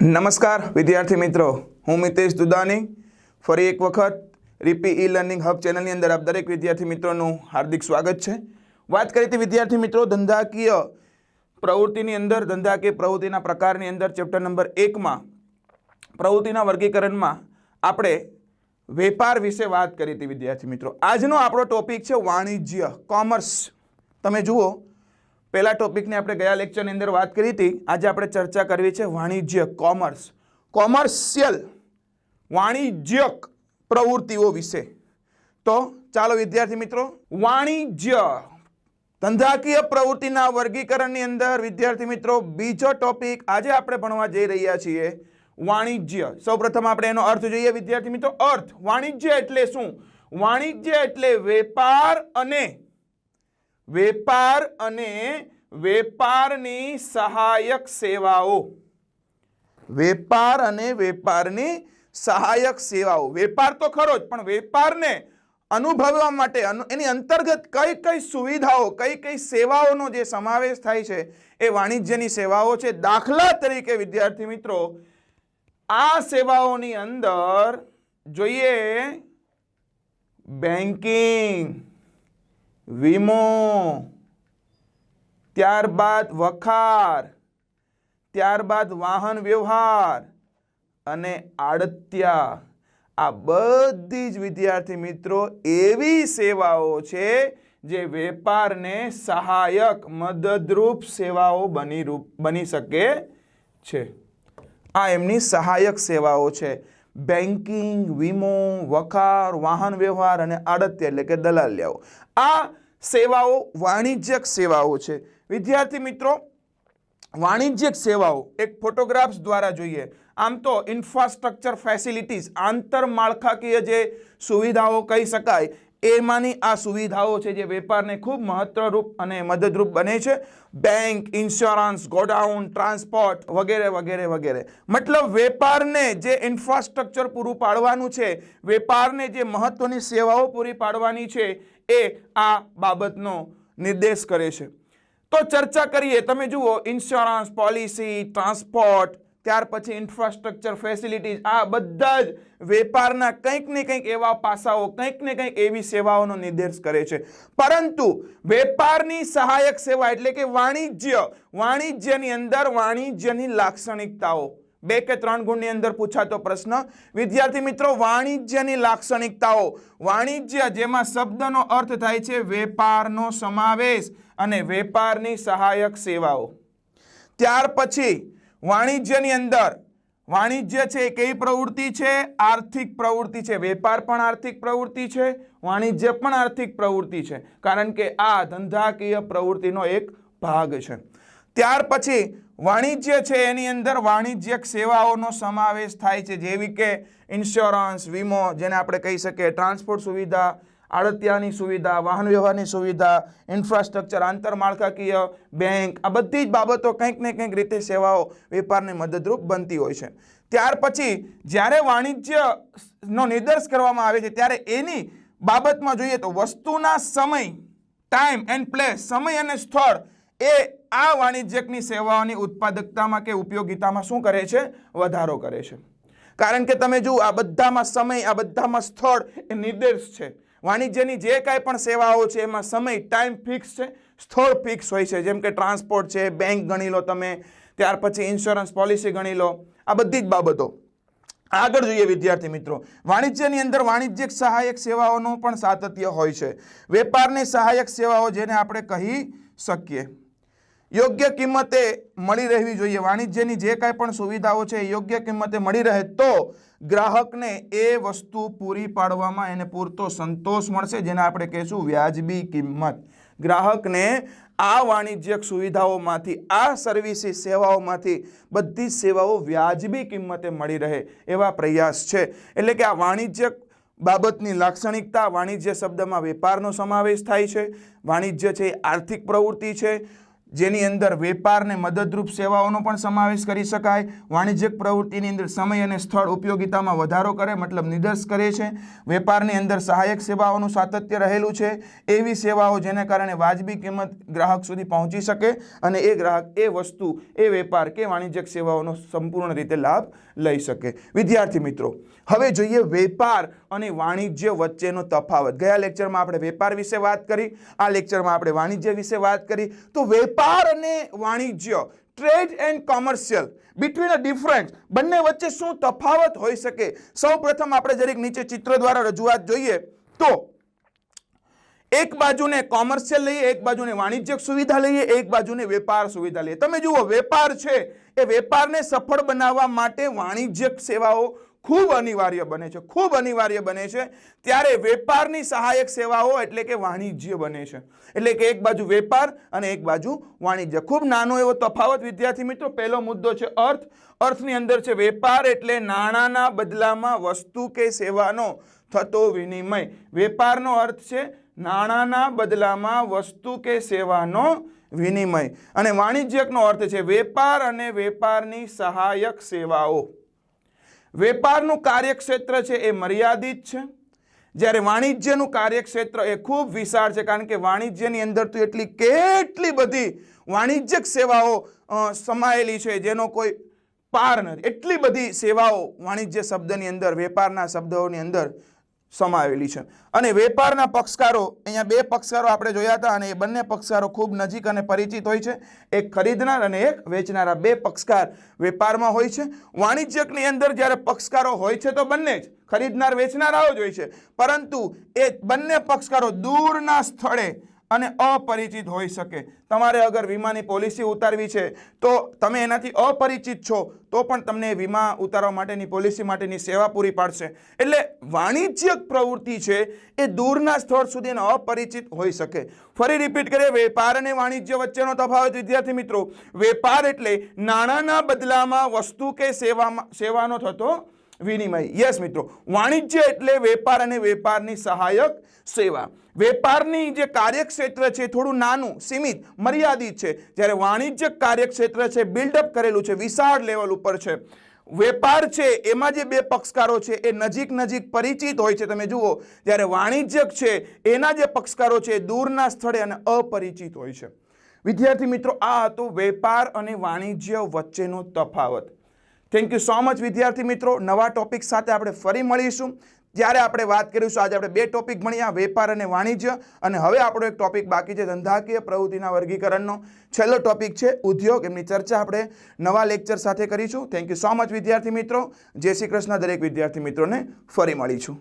નમસ્કાર, વિદ્યાર્થી મિત્રો. હું મિતેશ દુદાની. ફરી એક વખત રીપી ઈ લર્નિંગ હબ ચેનલની અંદર આપ દરેક વિદ્યાર્થી મિત્રોનું હાર્દિક સ્વાગત છે. વાત કરી હતી વિદ્યાર્થી મિત્રો, ધંધાકીય પ્રવૃત્તિની અંદર, ધંધાકીય પ્રવૃત્તિના પ્રકારની અંદર, ચેપ્ટર નંબર એકમાં, પ્રવૃત્તિના વર્ગીકરણમાં આપણે વેપાર વિશે વાત કરી હતી વિદ્યાર્થી મિત્રો. આજનો આપણો ટોપિક છે વાણિજ્ય, કોમર્સ. તમે જુઓ પહેલા ટોપિકને આપણે ગયા લેક્ચરની અંદર વાત કરી હતી. આજે આપણે ચર્ચા કરવી છે વાણિજ્ય, કોમર્સ. કોમર્શિયલ વાણિજ્યક પ્રવૃત્તિઓ વિશે. તો ચાલો વિદ્યાર્થી મિત્રો, વાણિજ્ય ધંધાકીય પ્રવૃત્તિના વર્ગીકરણની અંદર વિદ્યાર્થી મિત્રો, બીજો ટોપિક આજે આપણે ભણવા જઈ રહ્યા છીએ, વાણિજ્ય. સૌપ્રથમ આપણે એનો અર્થ જોઈએ વિદ્યાર્થી મિત્રો, અર્થ. વાણિજ્ય એટલે શું? વાણિજ્ય એટલે વેપાર અને વેપાર અને વેપારની સહાયક સેવાઓ. વેપાર અને વેપારની સહાયક સેવાઓ. વેપાર તો ખરો જ, પણ વેપારને અનુભવવા માટે એની અંતર્ગત કઈ કઈ સુવિધાઓ, કઈ કઈ સેવાઓનો જે સમાવેશ થાય છે, એ વાણિજ્યની સેવાઓ છે. દાખલા તરીકે, વિદ્યાર્થી મિત્રો, આ સેવાઓની અંદર જોઈએ બેન્કિંગ વીમો. ત્યારબાદ વખાર. ત્યારબાદ વાહન વ્યવહાર. અને આડત્યા. આ બધી જ વિદ્યાર્થી મિત્રો એવી સેવાઓ છે જે વેપારને સહાયક, મદદરૂપ સેવાઓ બની બની શકે છે. આ એમની સહાયક સેવાઓ છે. બેન્કિંગ વીમો, વખાર, વાહન વ્યવહાર અને આડત્ય એટલે કે દલાલ્યાઓ. આ સેવાઓ વાણિજ્યક સેવાઓ છે. વિદ્યાર્થી મિત્રો, વાણિજ્યક સેવાઓ એક ફોટોગ્રાફ્સ દ્વારા જોઈએ. આમ તો ઇન્ફ્રાસ્ટ્રક્ચર ફેસિલિટીઝ, આંતરમાળખાકીય જે સુવિધાઓ કહી શકાય એમાંની આ સુવિધાઓ છે જે વેપારને ખૂબ મહત્વરૂપ અને મદદરૂપ બને છે. બેંક ઇન્સ્યોરન્સ ગોડાઉન ટ્રાન્સપોર્ટ વગેરે વગેરે વગેરે. મતલબ વેપારને જે ઇન્ફ્રાસ્ટ્રક્ચર પૂરું પાડવાનું છે, વેપારને જે મહત્વની સેવાઓ પૂરી પાડવાની છે, એ આ બાબતનો નિર્દેશ કરે છે. તો ચર્ચા કરીએ. તમે જુઓ ઇન્સ્યોરન્સ પોલિસી ટ્રાન્સપોર્ટ ત્યાર પછી ઇન્ફ્રાસ્ટ્રક્ચર ફેસિલિટીઝ આ બધા જ વેપારના કંઈક ને કંઈક એવા પાસાઓ, કંઈક ને કંઈક એવી સેવાઓનો નિર્દેશ કરે છે. પરંતુ વેપારની સહાયક સેવા એટલે કે વાણિજ્ય, વાણિજ્યની અંદર વાણિજ્યની લાક્ષણિકતાઓ. બે કે ત્રણ ગુણની અંદર પૂછાતો પ્રશ્ન. વિદ્યાર્થી મિત્રો, વાણિજ્યની લાક્ષણિકતાઓ. વાણિજ્ય જેમાં શબ્દનો અર્થ થાય છે વેપારનો સમાવેશ અને વેપારની સહાયક સેવાઓ. ત્યાર પછી વાણિજ્યની અંદર. વાણિજ્ય છે એ કઈ પ્રવૃત્તિ છે? આર્થિક પ્રવૃત્તિ છે. વેપાર પણ આર્થિક પ્રવૃત્તિ છે. વાણિજ્ય પણ આર્થિક પ્રવૃત્તિ છે. કારણ કે આ ધંધાકીય પ્રવૃત્તિનો એક ભાગ છે. ત્યાર પછી વાણિજ્ય છે એની અંદર વાણિજ્યક સેવાઓનો સમાવેશ થાય છે. જેવી કે ઇન્સ્યોરન્સ વીમો, જેને આપણે કહી શકીએ ટ્રાન્સપોર્ટ સુવિધા આડતિયાની સુવિધા, વાહન વ્યવહારની સુવિધા ઇન્ફ્રાસ્ટ્રક્ચર આંતરમાળખાકીય બેંક આ બધી જ બાબતો કંઈક ને કંઈક રીતે સેવાઓ વેપારને મદદરૂપ બનતી હોય છે. ત્યાર પછી જ્યારે વાણિજ્યનો નિર્દેશ કરવામાં આવે છે, ત્યારે એની બાબતમાં જોઈએ તો વસ્તુના સમય ટાઈમ એન્ડ પ્લેસ સમય અને સ્થળ એ આ વાણિજ્યકની સેવાઓની ઉત્પાદકતામાં કે ઉપયોગિતામાં શું કરે છે? વધારો કરે છે. કારણ કે તમે જુઓ, આ બધામાં સમય, આ બધામાં સ્થળ એ નિર્દેશ છે. વાણિજ્યની જે કાંઈ પણ સેવાઓ છે, એમાં સમય ટાઈમ ફિક્સ છે, સ્થળ ફિક્સ હોય છે. જેમ કે ટ્રાન્સપોર્ટ છે બેંક ગણી લો તમે, ત્યાર પછી ઇન્સ્યોરન્સ પોલિસી ગણી લો, આ બધી જ બાબતો. આગળ જોઈએ વિદ્યાર્થી મિત્રો, વાણિજ્યની અંદર વાણિજ્યક સહાયક સેવાઓનું પણ સાતત્ય હોય છે. વેપારની સહાયક સેવાઓ જેને આપણે કહી શકીએ. યોગ્ય કિંમતે મળી રહેવી જોઈએ. વાણિજ્યની જે કાંઈ પણ સુવિધાઓ છે એ યોગ્ય કિંમતે મળી રહે તો ગ્રાહકને એ વસ્તુ પૂરી પાડવામાં એને પૂરતો સંતોષ મળશે, જેને આપણે કહીશું વ્યાજબી કિંમત. ગ્રાહકને આ વાણિજ્યક સુવિધાઓમાંથી, આ સર્વિસીસ સેવાઓમાંથી બધી સેવાઓ વ્યાજબી કિંમતે મળી રહે એવા પ્રયાસ છે. એટલે કે આ વાણિજ્યક બાબતની લાક્ષણિકતા, વાણિજ્ય શબ્દમાં વેપારનો સમાવેશ થાય છે, વાણિજ્ય છે આર્થિક પ્રવૃત્તિ છે જેની અંદર વેપારને મદદરૂપ સેવાઓનો પણ સમાવેશ કરી શકાય. વાણિજ્યક પ્રવૃત્તિની અંદર સમય અને સ્થળ ઉપયોગિતામાં વધારો કરે, મતલબ નિર્દેશ કરે છે. વેપારની અંદર સહાયક સેવાઓનું સાતત્ય રહેલું છે. એવી સેવાઓ જેને કારણે વાજબી કિંમત ગ્રાહક સુધી પહોંચી શકે અને એ ગ્રાહક એ વસ્તુ, એ વેપાર કે વાણિજ્યક સેવાઓનો સંપૂર્ણ રીતે લાભ લઈ શકે. વિદ્યાર્થી મિત્રો, હવે જોઈએ વેપાર અને વાણિજ્ય વચ્ચેનો તફાવત. ગયા લેક્ચરમાં આપણે વેપાર વિશે વાત કરી, આ લેક્ચરમાં આપણે વાણિજ્ય વિશે વાત કરી. તો વેપાર અને વાણિજ્ય trade and commercial between a difference બંને વચ્ચે શું તફાવત હોઈ શકે? સૌપ્રથમ આપણે જરીક નીચે ચિત્ર દ્વારા રજૂઆત જોઈએ. તો, એક બાજુને કોમર્શિયલ લઈએ, એક બાજુને વાણિજ્યક સુવિધા લઈએ, એક બાજુને વેપાર સુવિધા લઈએ. તમે જુઓ, વેપાર છે એ વેપારને સફળ બનાવવા માટે વાણિજ્યક સેવાઓ ખૂબ અનિવાર્ય બને છે, ખૂબ અનિવાર્ય બને છે. ત્યારે વેપારની સહાયક સેવાઓ એટલે કે વાણિજ્ય બને છે. એટલે કે એક બાજુ વેપાર અને એક બાજુ વાણિજ્ય. ખૂબ નાનો એવો તફાવત, વિદ્યાર્થી મિત્રો, પહેલો મુદ્દો છે અર્થ. અર્થની અંદર છે વેપાર એટલે નાણાંના બદલામાં વસ્તુ કે સેવાનો થતો વિનિમય. વેપારનો અર્થ છે નાણાંના બદલામાં વસ્તુ કે સેવાનો વિનિમય. અને વાણિજ્યકનો અર્થ છે વેપાર અને વેપારની સહાયક સેવાઓ. વેપારનું કાર્યક્ષેત્ર છે એ મર્યાદિત છે. જ્યારે વાણિજ્યનું કાર્યક્ષેત્ર એ ખૂબ વિશાળ છે, કારણ કે વાણિજ્યની અંદર તો એટલી કેટલી બધી વાણિજ્યક સેવાઓ સમાયેલી છે, જેનો કોઈ પાર નથી. એટલી બધી સેવાઓ વાણિજ્ય શબ્દની અંદર, વેપારના શબ્દોની અંદર સમાવેલી છે. અને વેપારના પક્ષકારો, અહીંયા બે પક્ષકારો આપણે જોયા હતા અને એ બંને પક્ષકારો ખૂબ નજીક અને પરિચિત હોય છે. એક ખરીદનાર અને એક વેચનારા. બે પક્ષકાર વેપારમાં હોય છે. વાણિજ્યકની અંદર જ્યારે પક્ષકારો હોય છે તો બંને જ, ખરીદનાર વેચનારાઓ જ હોય છે. પરંતુ એ બંને પક્ષકારો દૂરના સ્થળે અને અપરિચિત હોઈ શકે. તમારે અગર વીમાની પોલિસી ઉતારવી છે, તો તમે એનાથી અપરિચિત છો, તો પણ તમને વીમા ઉતારવા માટેની પોલિસી માટેની સેવા પૂરી પાડશે. એટલે વાણિજ્યક પ્રવૃત્તિ છે, એ દૂરના સ્થળ સુધી અપરિચિત હોઈ શકે. ફરી રિપીટ કરીએ, વેપાર અને વાણિજ્ય વચ્ચેનો તફાવત. વિદ્યાર્થી મિત્રો, વેપાર એટલે નાણાંના બદલામાં વસ્તુ કે સેવામાં, સેવાનો થતો વિનિમય. યસ મિત્રો. વાણિજ્ય એટલે વેપાર અને વેપારની સહાયક સેવા. વેપારની જે કાર્યક્ષેત્ર છે થોડું નાનું, સીમિત, મર્યાદિત છે. જ્યારે વાણિજ્ય કાર્યક્ષેત્ર છે બિલ્ડઅપ કરેલું છે, વિશાળ લેવલ ઉપર છે. વેપાર છે, એમાં જે બે પક્ષકારો છે, એ નજીક નજીક પરિચિત હોય છે. તમે જુઓ, જ્યારે વાણિજ્યક છે, એના જે પક્ષકારો છે, એ દૂરના સ્થળે અને અપરિચિત હોય છે. વિદ્યાર્થી મિત્રો, આ હતો વેપાર અને વાણિજ્ય વચ્ચેનો તફાવત. થેન્ક યુ સો મચ વિદ્યાર્થી મિત્રો. નવા ટોપિક સાથે આપણે ફરી મળીશું. ત્યારે આપણે વાત કરીશું. આજે આપણે બે ટોપિક ભણ્યા, વેપાર અને વાણિજ્ય. અને હવે આપણો એક ટોપિક બાકી છે, ધંધાકીય પ્રવૃત્તિના વર્ગીકરણનો. છેલ્લો ટોપિક છે, ઉદ્યોગ. એમની ચર્ચા આપણે નવા લેક્ચર સાથે કરીશું. થેન્ક યુ સો મચ વિદ્યાર્થી મિત્રો. જય શ્રી કૃષ્ણ, દરેક વિદ્યાર્થી મિત્રોને ફરી મળીશું.